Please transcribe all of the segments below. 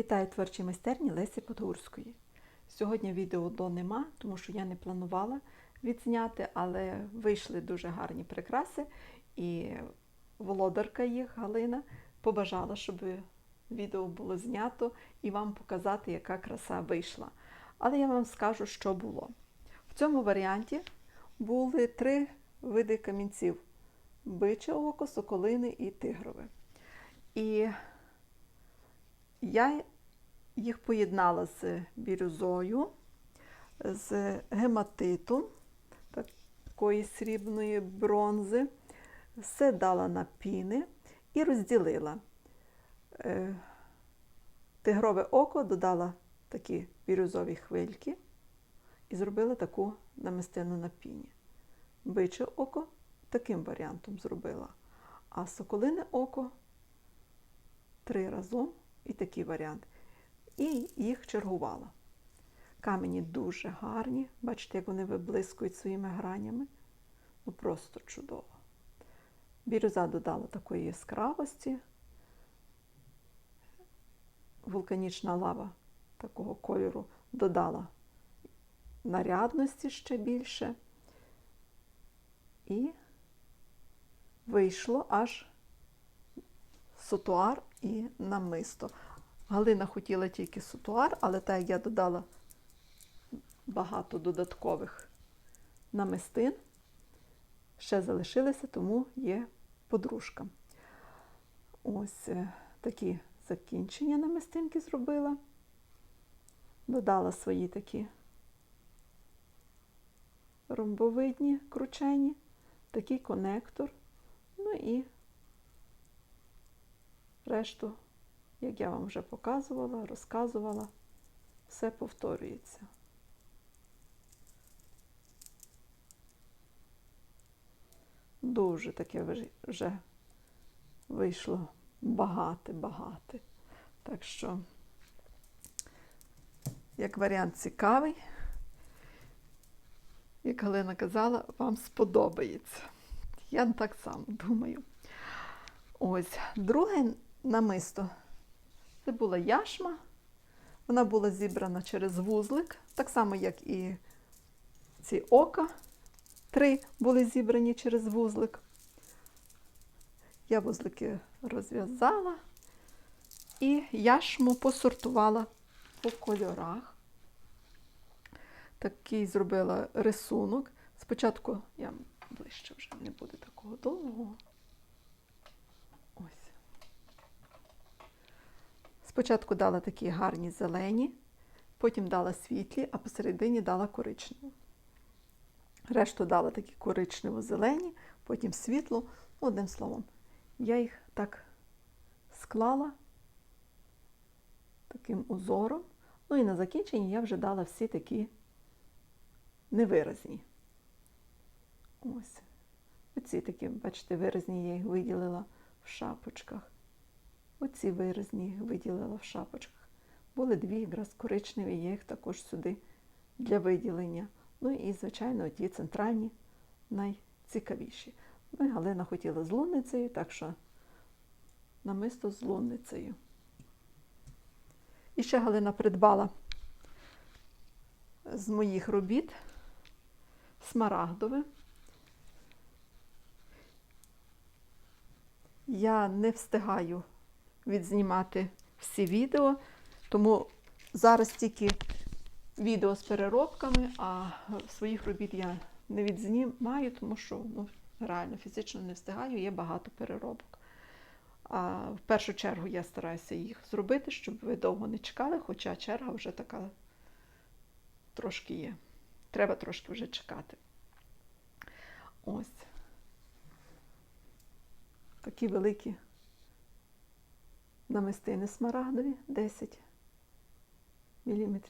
Вітаю творчій майстерні Лесі Подгурської. Сьогодні відео до нема, тому що я не планувала відзняти, але вийшли дуже гарні прикраси, і володарка їх, Галина, побажала, щоб відео було знято і вам показати, яка краса вийшла. Але я вам скажу, що було. В цьому варіанті були три види камінців: биче око, соколини і тигрове. І я їх поєднала з бірюзою, з гематитом, такої срібної бронзи, все дала на піни і розділила. Е, Тигрове око додала такі бірюзові хвильки і зробила таку намистину на піні. Биче око таким варіантом зробила, а соколине око три разом і такий варіант. І їх чергувала. Камені дуже гарні, бачите, як вони виблискують своїми гранями. Ну просто чудово. Бірюза додала такої яскравості. Вулканічна лава такого кольору додала нарядності ще більше. І вийшло аж сутуар і намисто. Галина хотіла тільки сутуар, але так як я додала багато додаткових намистин, ще залишилися, тому є подружка. Ось е, такі закінчення намистинки зробила. Додала свої такі ромбовидні кручені, такий конектор, ну і решту як я вам вже показувала, розказувала, все повторюється. Дуже таке вже вийшло багате-багате. Так що, як варіант цікавий, як Галина казала, вам сподобається. Я так само думаю. Ось, друге намисто. Це була яшма. Вона була зібрана через вузлик, так само, як і ці ока. Три були зібрані через вузлик. Я вузлики розв'язала і яшму посортувала по кольорах. Такий зробила рисунок. Спочатку я ближче вже не буде такого довгого. Ось. Спочатку дала такі гарні зелені, потім дала світлі, а посередині дала коричневу. Решту дала такі коричнево-зелені, потім світло. Одним словом, я їх так склала таким узором. Ну і на закінченні я вже дала всі такі невиразні. Ось. Оці такі, бачите, виразні я їх виділила в шапочках. Оці виразні виділила в шапочках. Були дві якраз коричневі, я їх також сюди для виділення. Ну і, звичайно, ті центральні найцікавіші. Ну і Галина хотіла з лунницею, так що намисто з лунницею. І ще Галина придбала з моїх робіт смарагдове. Я не встигаю відзнімати всі відео, тому зараз тільки відео з переробками, а своїх робіт я не відзнімаю, тому що ну, реально фізично не встигаю, є багато переробок. А в першу чергу я стараюся їх зробити, щоб ви довго не чекали, хоча черга вже така трошки є. Треба трошки вже чекати. Ось. Такі великі намистини смарагдові 10 мм.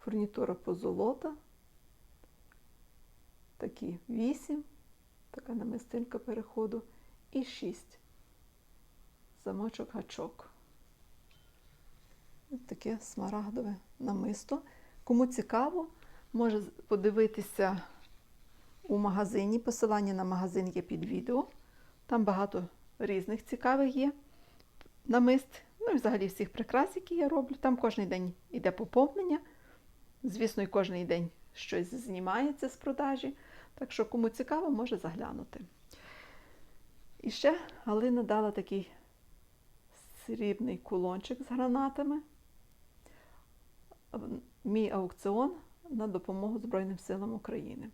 Фурнітура позолота. Такі 8, така намистинка переходу і 6 замочок гачок. Ось таке смарагдове намисто. Кому цікаво, може подивитися у магазині. Посилання на магазин є під відео. Там багато різних цікавих є намист. Ну і взагалі всіх прикрас, які я роблю. Там кожен день іде поповнення. Звісно, і кожен день щось знімається з продажі. Так що, кому цікаво, може заглянути. І ще Галина дала такий срібний кулончик з гранатами. Мій аукціон на допомогу Збройним силам України.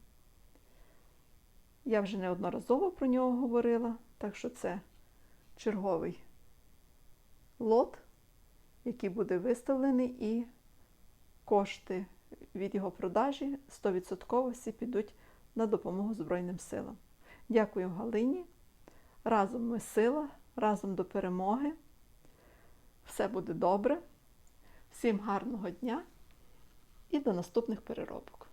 Я вже неодноразово про нього говорила, так що це черговий лот, який буде виставлений, і кошти від його продажі 100% всі підуть на допомогу Збройним силам. Дякую Галині. Разом ми сила, разом до перемоги. Все буде добре. Всім гарного дня і до наступних переробок.